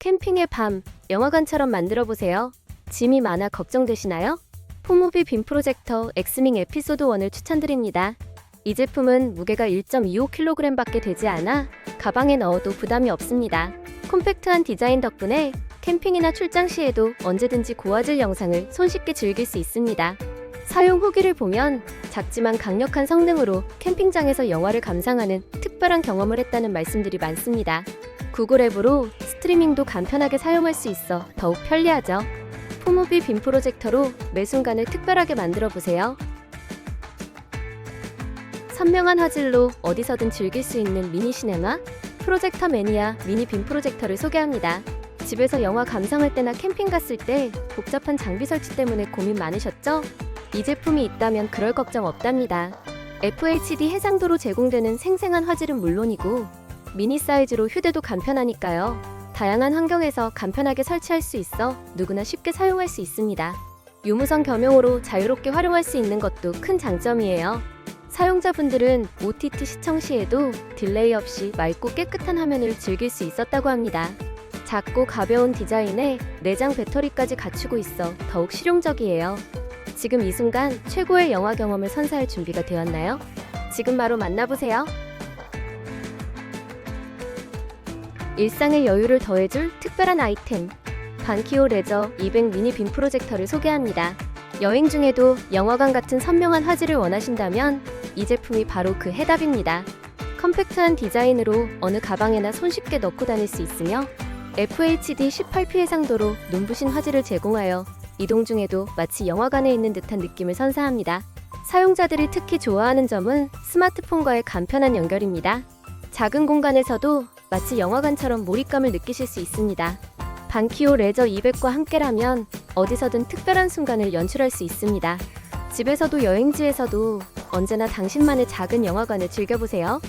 캠핑의 밤, 영화관처럼 만들어 보세요. 짐이 많아 걱정되시나요? 포무비 빔 프로젝터 엑스밍 에피소드 1을 추천드립니다. 이 제품은 무게가 1.25kg밖에 되지 않아 가방에 넣어도 부담이 없습니다. 콤팩트한 디자인 덕분에 캠핑이나 출장 시에도 언제든지 고화질 영상을 손쉽게 즐길 수 있습니다. 사용 후기를 보면 작지만 강력한 성능으로 캠핑장에서 영화를 감상하는 특별한 경험을 했다는 말씀들이 많습니다. 구글 앱으로 스트리밍도 간편하게 사용할 수 있어 더욱 편리하죠. 포무비 빔 프로젝터로 매 순간을 특별하게 만들어 보세요. 선명한 화질로 어디서든 즐길 수 있는 미니 시네마 프로젝터 매니아 미니 빔 프로젝터를 소개합니다. 집에서 영화 감상할 때나 캠핑 갔을 때 복잡한 장비 설치 때문에 고민 많으셨죠? 이 제품이 있다면 그럴 걱정 없답니다. FHD 해상도로 제공되는 생생한 화질은 물론이고 미니 사이즈로 휴대도 간편하니까요. 다양한 환경에서 간편하게 설치할 수 있어 누구나 쉽게 사용할 수 있습니다. 유무선 겸용으로 자유롭게 활용할 수 있는 것도 큰 장점이에요. 사용자분들은 OTT 시청 시에도 딜레이 없이 맑고 깨끗한 화면을 즐길 수 있었다고 합니다. 작고 가벼운 디자인에 내장 배터리까지 갖추고 있어 더욱 실용적이에요. 지금 이 순간 최고의 영화 경험을 선사할 준비가 되었나요? 지금 바로 만나보세요. 일상의 여유를 더해줄 특별한 아이템 반키오 레저 200 미니 빔 프로젝터를 소개합니다. 여행 중에도 영화관 같은 선명한 화질을 원하신다면 이 제품이 바로 그 해답입니다. 컴팩트한 디자인으로 어느 가방에나 손쉽게 넣고 다닐 수 있으며 FHD 18p 해상도로 눈부신 화질을 제공하여 이동 중에도 마치 영화관에 있는 듯한 느낌을 선사합니다. 사용자들이 특히 좋아하는 점은 스마트폰과의 간편한 연결입니다. 작은 공간에서도 마치 영화관처럼 몰입감을 느끼실 수 있습니다. 반키오 레저 200과 함께라면 어디서든 특별한 순간을 연출할 수 있습니다. 집에서도 여행지에서도 언제나 당신만의 작은 영화관을 즐겨보세요.